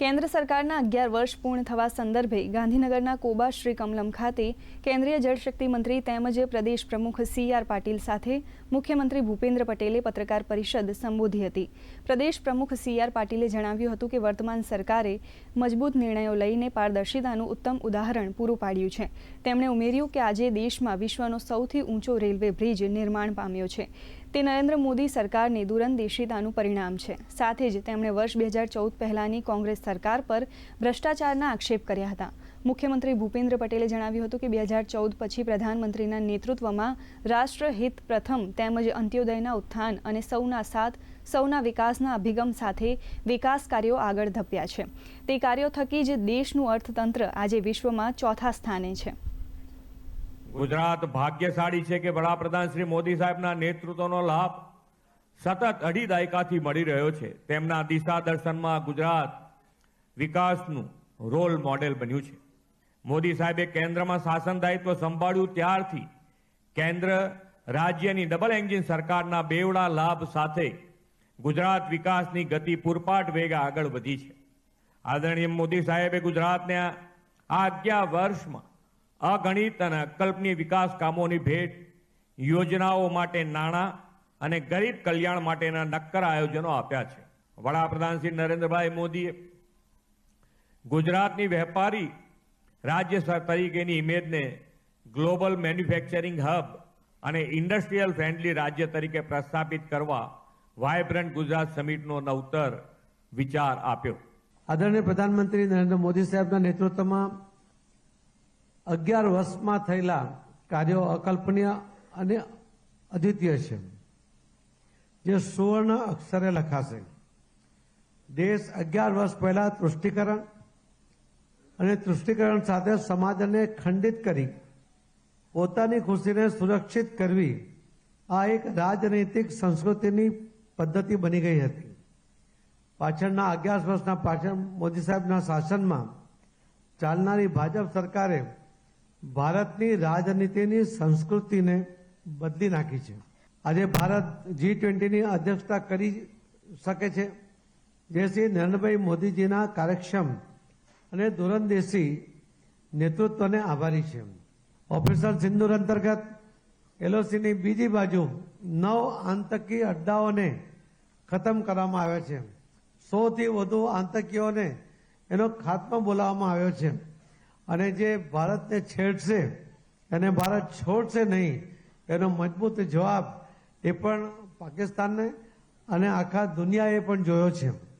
કેન્દ્ર સરકારના અગિયાર વર્ષ પૂર્ણ થવા સંદર્ભે ગાંધીનગરના કોબા શ્રી કમલમ ખાતે કેન્દ્રીય જળશક્તિ મંત્રી તેમજ પ્રદેશ પ્રમુખ સી આર પાટીલ સાથે મુખ્યમંત્રી ભૂપેન્દ્ર પટેલે પત્રકાર પરિષદ સંબોધી હતી. પ્રદેશ પ્રમુખ સી આર પાટીલે જણાવ્યું હતું કે વર્તમાન સરકારે મજબૂત નિર્ણયો લઈને પારદર્શિતાનું ઉત્તમ ઉદાહરણ પૂરું પાડ્યું છે. તેમણે ઉમેર્યું કે આજે દેશમાં વિશ્વનો સૌથી ઊંચો રેલવે બ્રિજ નિર્માણ પામ્યો છે. તે નરેન્દ્ર મોદી સરકારની દૂરંદેશિતાનું પરિણામ છે. સાથે જ તેમણે વર્ષ બે હજાર ચૌદ પહેલાંની કોંગ્રેસ સરકાર પર ભ્રષ્ટાચારના આક્ષેપ કર્યા હતા. મુખ્યમંત્રી ભૂપેન્દ્ર પટેલે જણાવ્યું હતું કે બે હજાર ચૌદ પછી પ્રધાનમંત્રીના નેતૃત્વમાં રાષ્ટ્રહિત પ્રથમ તેમજ અંત્યોદયના ઉત્થાન અને સૌના સાથ, સૌના વિકાસના અભિગમ સાથે વિકાસ કાર્યો આગળ ધપ્યા છે. તે કાર્યો થકી જ દેશનું અર્થતંત્ર આજે વિશ્વમાં ચોથા સ્થાને છે. ગુજરાત ભાગ્યશાળી છે કે વડાપ્રધાન શ્રી મોદી સાહેબના નેતૃત્વનો લાભ સતત અઢી દાયકાથી મળી રહ્યો છે. તેમના દિશા દર્શનમાં ગુજરાત વિકાસનું રોલ મોડેલ બન્યું છે. મોદી સાહેબે કેન્દ્રમાં શાસન દાયિત્વ સંભાળ્યું ત્યારથી કેન્દ્ર રાજ્યની ડબલ એન્જિન સરકારના બેવડા લાભ સાથે ગુજરાત વિકાસની ગતિ પૂરપાટ વેગે આગળ વધી છે. આદરણીય મોદી સાહેબે ગુજરાતને આ અગિયાર વર્ષમાં અગણિત અને અકલ્પનીય વિકાસ કામોની ભેટ યોજનાઓ માટે નાણાં અને ગરીબ કલ્યાણ માટેના નક્કર આયોજનો આપ્યા છે. વડાપ્રધાન શ્રી નરેન્દ્રભાઈ મોદીએ ગુજરાતની વેપારી રાજ્ય તરીકેની ઇમેજને ગ્લોબલ મેન્યુફેક્ચરિંગ હબ અને ઇન્ડસ્ટ્રીયલ ફ્રેન્ડલી રાજ્ય તરીકે પ્રસ્થાપિત કરવા વાયબ્રન્ટ ગુજરાત સમિટનો નવતર વિચાર આપ્યો. આદરણીય પ્રધાનમંત્રી નરેન્દ્ર મોદી સાહેબના નેતૃત્વમાં અગિયાર વર્ષમાં થયેલા કાર્યો અકલ્પનીય અને અદ્વિતીય છે, જે સુવર્ણ અક્ષરે લખાશે. દેશ અગિયાર વર્ષ પહેલા તૃષ્ટિકરણ અને તૃષ્ટિકરણ સાથે સમાજને ખંડિત કરી, પોતાની ખુશીને સુરક્ષિત કરવી, આ એક રાજનૈતિક સંસ્કૃતિની પદ્ધતિ બની ગઈ હતી. પાછળના અગિયાર વર્ષના પાછળ મોદી સાહેબના શાસનમાં ચાલનારી ભાજપ સરકારે ભારતની રાજનીતિની સંસ્કૃતિને બદલી નાખી છે. આજે ભારત જી ટ્વેન્ટીની અધ્યક્ષતા કરી શકે છે. જે શ્રી નરેન્દ્રભાઈ મોદીજીના કાર્યક્ષમ અને દૂરંદેશી નેતૃત્વને આભારી છે. ઓપરેશન સિંદુર અંતર્ગત, એલઓસીની બીજી બાજુ નવ આતંકી અડ્ડાઓને ખતમ કરવામાં આવ્યા છે. સોથી વધુ આતંકીઓને એનો ખાત્મો બોલાવવામાં આવ્યો છે. અને જે ભારતને છેડશે, એને ભારત છોડશે નહીં, એનો મજબૂત જવાબ એ પણ પાકિસ્તાનને અને આખા દુનિયાએ પણ જોયો છે.